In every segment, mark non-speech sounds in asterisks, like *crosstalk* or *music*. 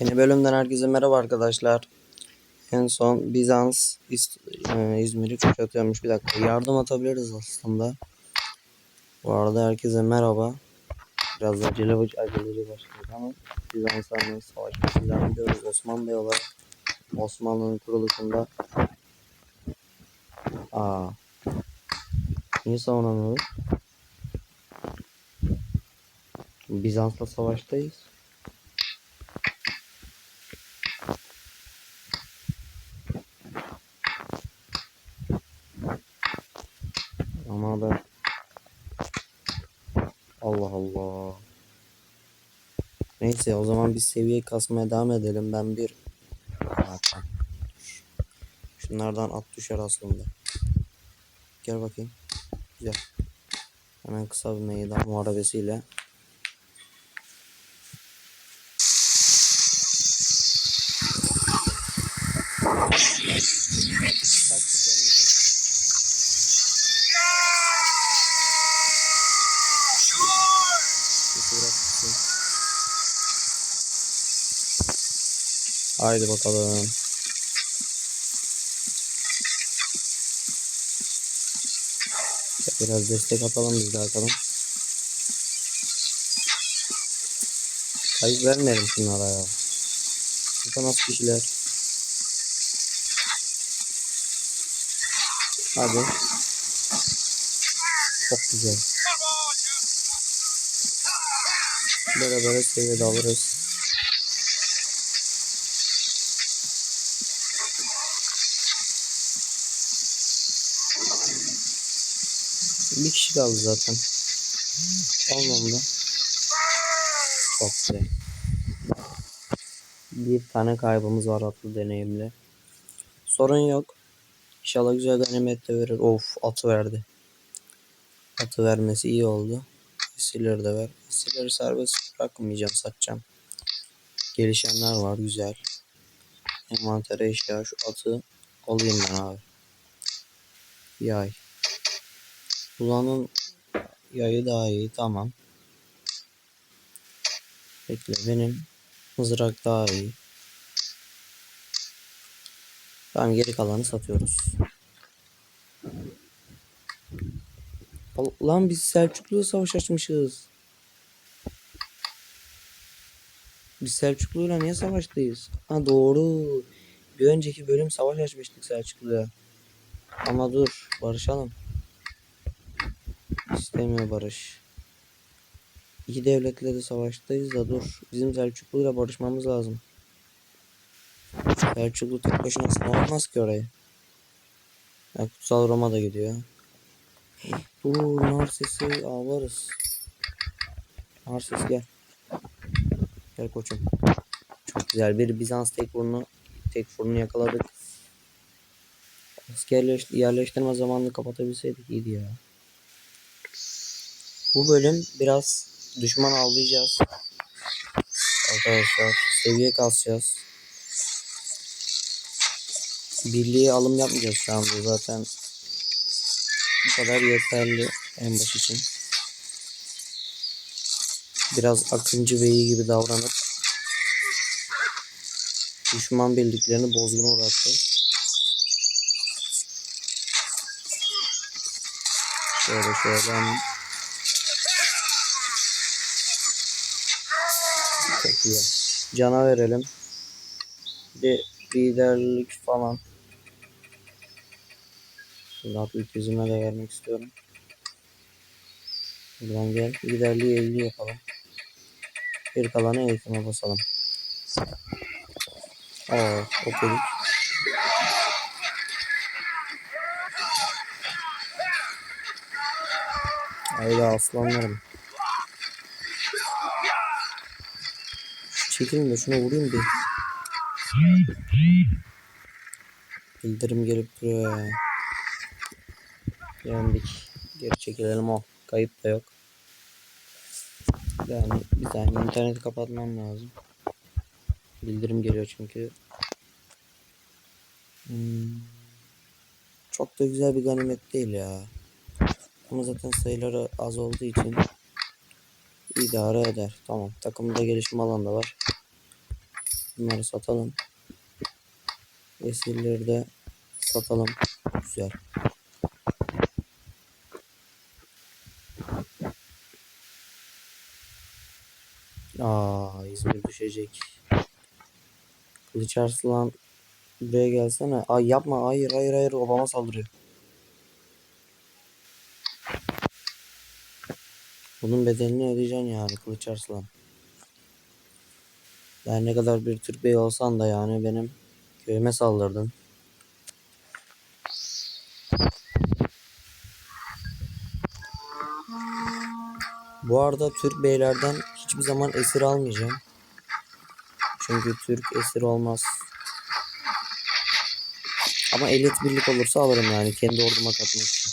Yeni bölümden herkese merhaba arkadaşlar. En son Bizans e, İzmir'i kuşatıyormuş. Bir dakika yardım atabiliriz aslında. Bu arada herkese merhaba. Biraz acele aceleci başladık ama Bizanslarla savaşmak ilan ediyoruz. Osman olarak Osmanlı'nın kuruluşunda Aa. Niye savunamıyoruz? Bizans'la savaştayız. Ama da Allah Allah. Neyse o zaman biz seviye kasmaya devam edelim. Ben bir. Şunlardan at düşer aslında. Gel bakayım. Güzel. Hemen kısa bir meydan muharebesiyle. Haydi bakalım. Biraz destek atalım biz de bakalım. Kayıp vermeyelim şunlara ya. Burada nasıl kişiler? Hadi. Çok güzel. Böyle böyle seviyede alırız. Bir kişi kaldı zaten. Olmamda. Çok güzel. Bir tane kaybımız var atlı deneyimle. Sorun yok. İnşallah güzel ganimet de verir. Of atı verdi. Atı vermesi iyi oldu. Esirleri de ver. Esirleri serbest bırakmayacağım satacağım. Gelişenler var güzel. Envantere eşya şu atı alayım ben abi. Yay. Kullanın yayı daha iyi tamam. Bekle benim mızrak daha iyi. Tamam geri kalanı satıyoruz. Lan biz Selçuklu'ya savaş açmışız. Biz Selçuklu'yla niye savaştayız? Ha doğru. Bir önceki bölüm savaş açmıştık Selçuklu'ya. Ama dur barışalım. İstemiyor barış. İki devletle de savaştayız da dur. Bizim Selçuklu'yla barışmamız lazım. Selçuklu tek başına savunmaz ki orayı. Ya, Kutsal Roma da gidiyor. Dur Narses'i avlarız. Narses gel. Gel koçum. Çok güzel bir Bizans tek fırını tek fırını yakaladık. Askerleş yerleştirme zamanını kapatabilseydik iyiydi ya. Bu bölüm biraz düşman avlayacağız. Arkadaşlar seviye kasacağız. Birliğe alım yapmayacağız şu anda zaten. Bu kadar yeterli en baş için. Biraz Akıncı Bey'i gibi davranıp düşman birliklerini bozguna uğratacağız. Şöyle şöyle hemen. İyi. Cana verelim. Bir de liderlik falan. Şimdi atlet yüzüme de vermek istiyorum. Buradan gel. Liderliği 50 yapalım. Bir kalanı eğitime basalım. Aa, okuduk. Haydi aslanlarım. Çekilin de şuna vurayım bir. Bildirim gelip duruyor. Yendik. Geri çekilelim o. Kayıp da yok. Yani bir saniye interneti kapatmam lazım. Bildirim geliyor çünkü. Hmm. Çok da güzel bir ganimet değil ya. Ama zaten sayıları az olduğu için idare eder. Tamam. Takımda gelişim alanı da var. Bunları satalım. Esirleri de satalım. Güzel. Aa, İzmir düşecek. Kılıç Arslan buraya gelsene. Ay yapma. Hayır hayır hayır. Obama saldırıyor. Bunun bedelini ödeyeceksin yani Kılıç Arslan. Yani ne kadar bir Türk bey olsan da yani benim köyüme saldırdın. Bu arada Türk beylerden hiçbir zaman esir almayacağım. Çünkü Türk esir olmaz. Ama elit birlik olursa alırım yani kendi orduma katmak için.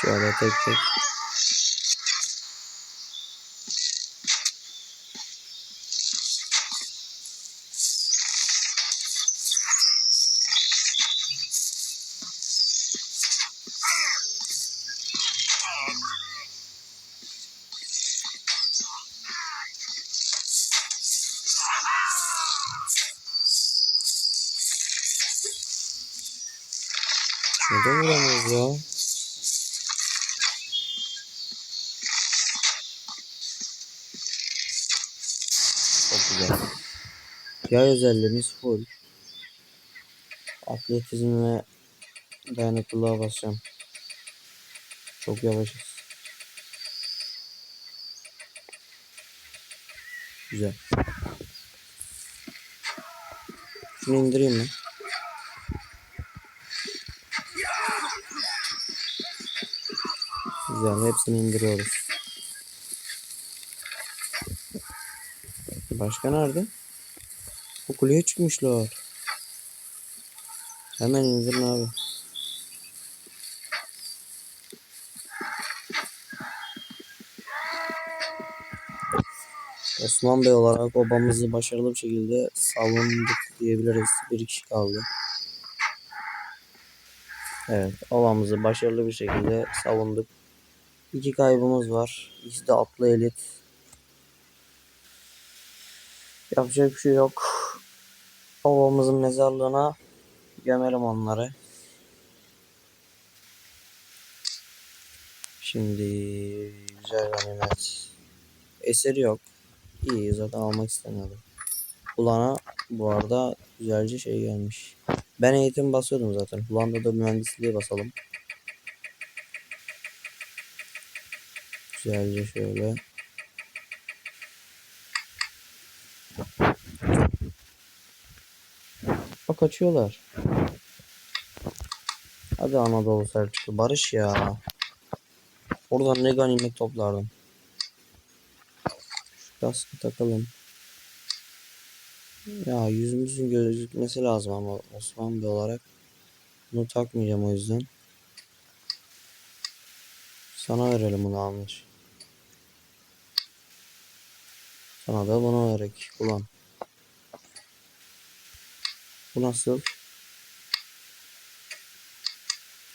Şöyle tek tek. Neden vuramıyoruz ya? Güzel. Yay özelliğimiz full. Atletizm ve dayanıklılığa basacağım. Çok yavaşız. Güzel. Şunu indireyim mi? Güzel. Hepsini indiriyoruz. Başka nerede? Bu kuleye çıkmışlar. Hemen indirin abi. Osman Bey olarak obamızı başarılı bir şekilde savunduk diyebiliriz. Bir kişi kaldı. Evet, obamızı başarılı bir şekilde savunduk. İki kaybımız var. İkisi de atlı elit. Yapacak bir şey yok. Babamızın mezarlığına gömelim onları. Şimdi güzel ganimet. Eseri yok. İyi zaten almak istemiyordum. Kulağına bu arada güzelce şey gelmiş. Ben eğitim basıyordum zaten. Kulağında da mühendisliğe basalım. Güzelce şöyle. Kaçıyorlar. Hadi Anadolu Selçuklu barış ya. Oradan ne ganimet toplardım. Şu kaskı takalım. Ya yüzümüzün gözükmesi lazım ama Osman Bey olarak. Bunu takmayacağım o yüzden. Sana verelim bunu Amir. Sana da bunu vererek kullan. Bu nasıl?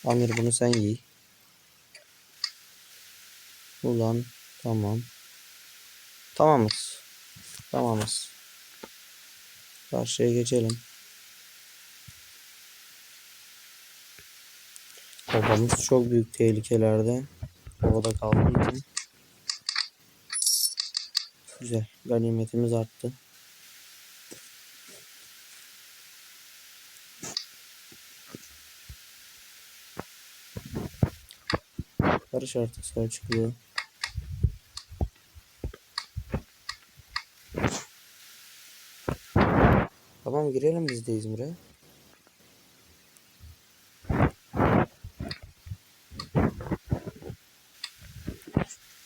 Amir bunu sen giy. Ulan tamam. Tamamız. Tamamız. Karşıya geçelim. Babamız çok büyük tehlikelerde. Orada kaldığı için. Güzel. Ganimetimiz arttı. Barış artık Selçuklu. Tamam girelim biz de İzmir'e.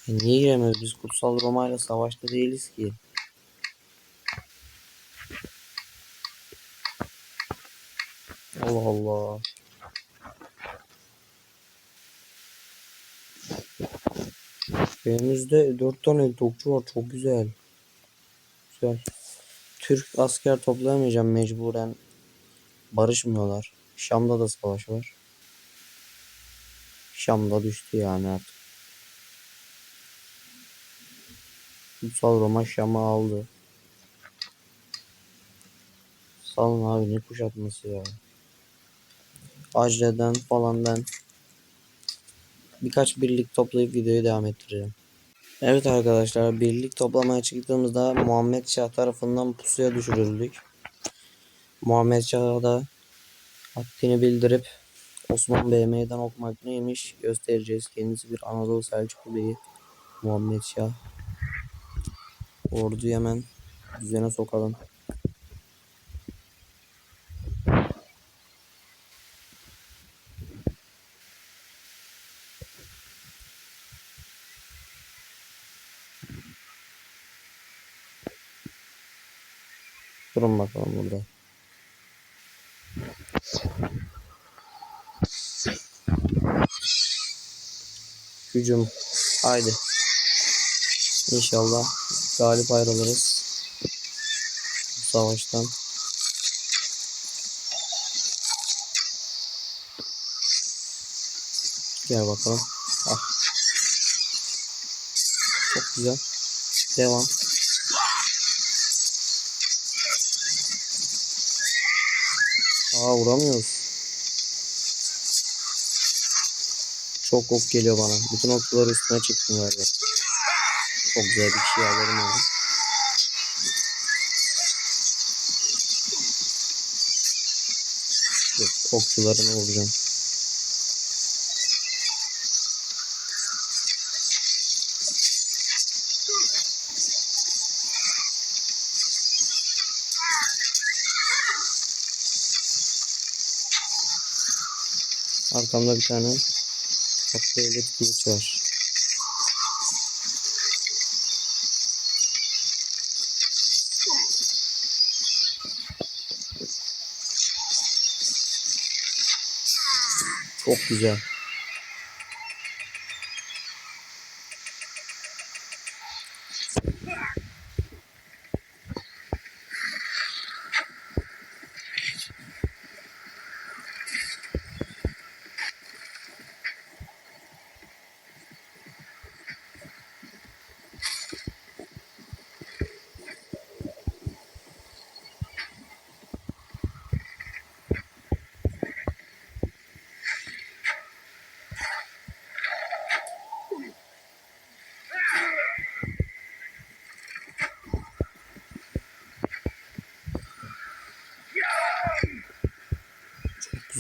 E niye giremiyoruz? Biz Kutsal Roma ile savaşta değiliz ki. Allah Allah. Elimizde 4 tane topçu var. Çok güzel. Güzel. Türk asker toplayamayacağım mecburen. Barışmıyorlar. Şam'da da savaş var. Şam da düştü yani artık. Kutsal Roma Şam'ı aldı. Salın abi ne kuşatması ya. Acre'den falan ben birkaç birlik toplayıp videoyu devam ettireceğim. Evet arkadaşlar birlik toplamaya çıktığımızda Muhammed Şah tarafından pusuya düşürüldük. Muhammed Şah'a da haddini bildirip Osman Bey'e meydan okumak neymiş göstereceğiz. Kendisi bir Anadolu Selçuklu Bey'i Muhammed Şah. Orduyu hemen düzene sokalım. Durun bakalım burada. Hücum. Haydi. İnşallah galip ayrılırız. Bu savaştan. Gel bakalım. Ah. Çok güzel. Devam. Aa vuramıyoruz. Çok ok geliyor bana. Bütün okçuları üstüne çıktım galiba. Çok güzel bir şey alırım onu. Okçularını vuracağım. Arkamda bir tane tatlı elit kılıç var. Çok güzel.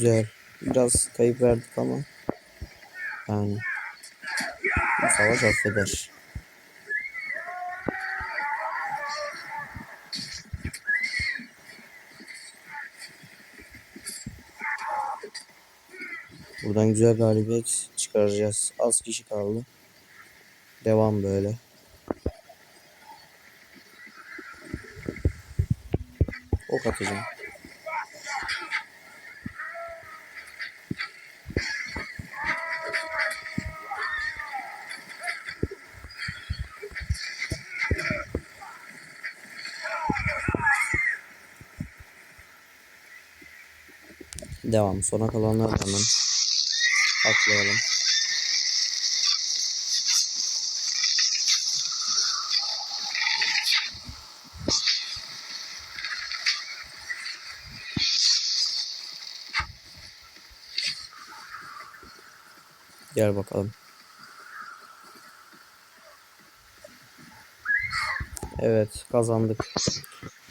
Güzel. Biraz kayıp verdik ama yani bu savaş affeder. Buradan güzel galibiyet çıkaracağız. Az kişi kaldı. Devam böyle. Ok atacağım. Devam. Sona kalanlar hemen atlayalım. Gel bakalım. Evet kazandık.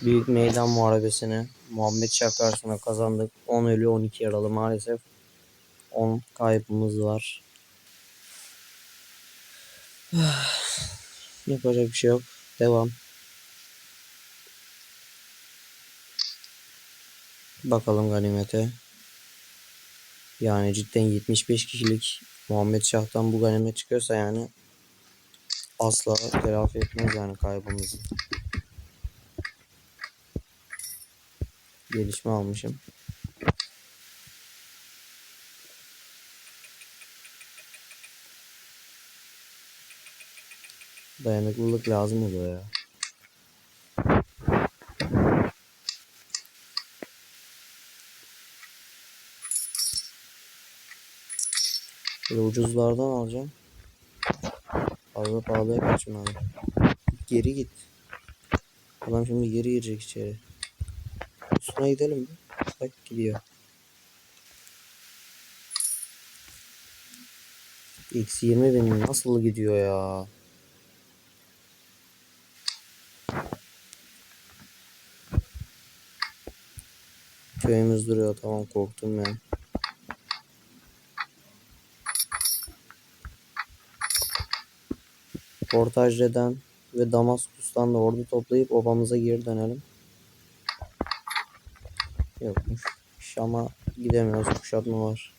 Büyük meydan muharebesini Muhammed Şah karşısında kazandık. 10 ölü 12 yaralı maalesef. 10 kaybımız var. *sighs* Yapacak bir şey yok. Devam. Bakalım ganimete. Yani cidden 75 kişilik Muhammed Şah'tan bu ganimet çıkıyorsa yani asla telafi etmez yani kaybımızı. Gelişme almışım. Dayanıklılık lazım oluyor ya. Şöyle ucuzlardan alacağım. Fazla pahalıya kaçmadı. Geri git. Adam şimdi geri girecek içeri. Üstüne gidelim mi? Bak gidiyor. Eksi 20 bin nasıl gidiyor ya? Köyümüz duruyor tamam korktum ben. Portajre'den ve Damaskus'tan da ordu toplayıp obamıza geri dönelim. Yokmuş. Şam'a gidemiyoruz. Kuşatma var.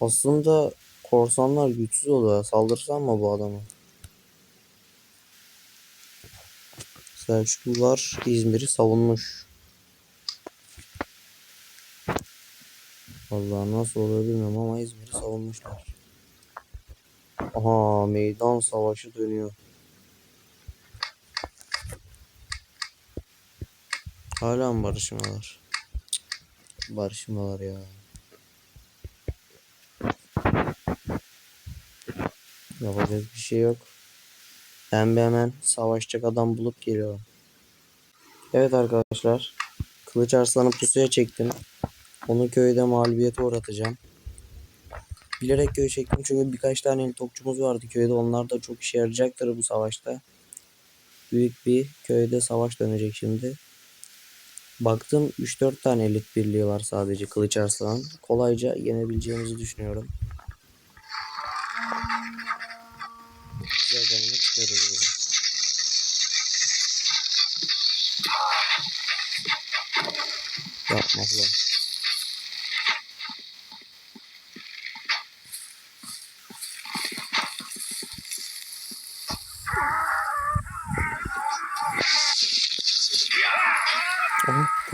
Aslında korsanlar güçsüz oluyor. Saldırsam mı bu adama? Selçuklular İzmir'i savunmuş. Vallahi nasıl oluyor bilmiyorum ama İzmir'i savunmuşlar. Aha meydan savaşı dönüyor. Hala mı barışmalar? Barışmalar ya. Yapacak bir şey yok. Ben bir hemen savaşacak adam bulup geliyorum. Evet arkadaşlar. Kılıç Arslan'ı pusuya çektim. Onu köyde mağlubiyete uğratacağım. Bilerek köy çektim çünkü birkaç tane topçumuz vardı köyde. Onlar da çok işe yarayacaktır bu savaşta. Büyük bir köyde savaş dönecek şimdi. Baktım 3-4 tane elit birliği var sadece Kılıç Arslan. Kolayca yenebileceğimizi düşünüyorum. Deneme çıkarız buradan. Yapma ulan.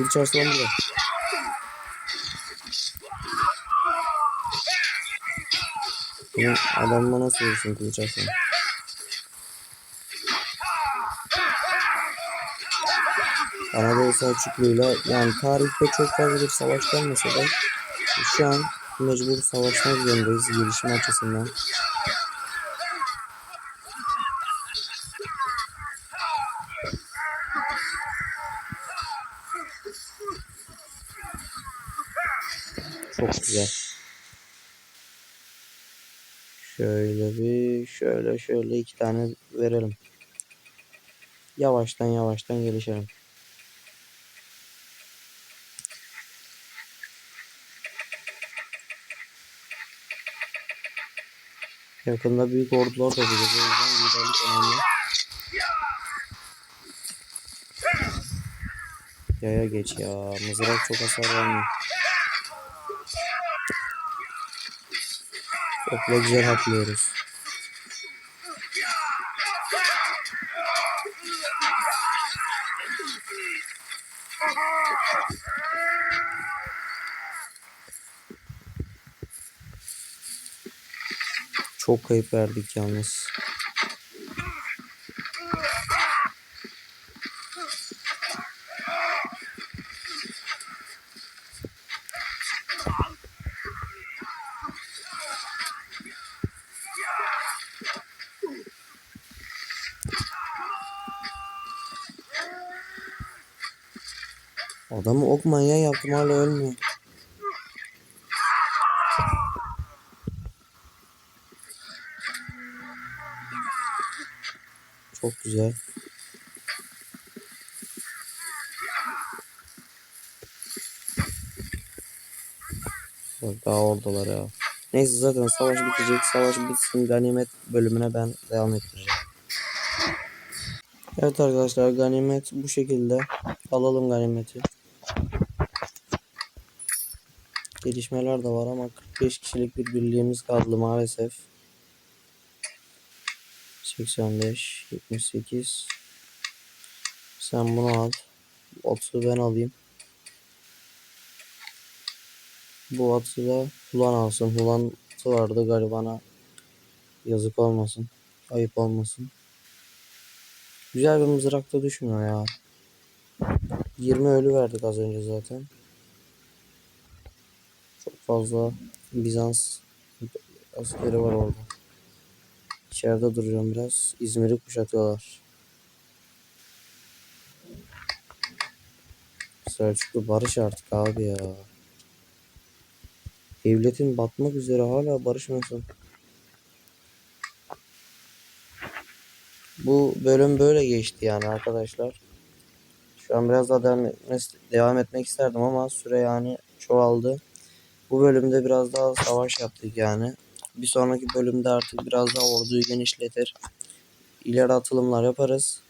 Kılıç arslan burada. Bunu adamla nasıl vursun kılıç arslan? Anadolu Selçuklu'yla yani tarihte çok fazla bir savaş gelmese de şu an mecbur savaşmak zorundayız gelişim açısından. Çok güzel. Şöyle bir şöyle şöyle iki tane verelim. Yavaştan yavaştan gelişelim. Yakında büyük ordular da olacak. O yüzden liderlik önemli. Yaya geç ya. Mızrak çok hasar vermiyor. Okla güzel haklıyoruz. Çok kayıp verdik yalnız. Adamı ok manyağı yaptım hala ölmüyor. Çok güzel. Bak daha oradalar ya. Neyse zaten savaş bitecek. Savaş bitsin ganimet bölümüne ben devam ettireceğim. Evet arkadaşlar ganimet bu şekilde. Alalım ganimeti. Gelişmeler de var ama 45 kişilik bir birliğimiz kaldı maalesef. 85, 78. Sen bunu al. 30'u ben alayım. Bu atı da Hulan alsın. Hulan atı vardı garibana. Yazık olmasın. Ayıp olmasın. Güzel bir mızrak da düşmüyor ya. 20 ölü verdik az önce zaten. Fazla Bizans askeri var orada. İçeride duracağım biraz. İzmir'i kuşatıyorlar. Selçuklu barış artık abi ya. Devletin batmak üzere hala barışmasın. Bu bölüm böyle geçti yani arkadaşlar. Şu an biraz daha devam, devam etmek isterdim ama süre yani çoğaldı. Bu bölümde biraz daha savaş yaptık yani. Bir sonraki bölümde artık biraz daha orduyu genişletir. İleri atılımlar yaparız.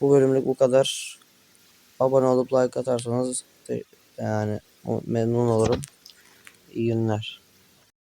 Bu bölümlük bu kadar. Abone olup like atarsanız yani memnun olurum. İyi günler.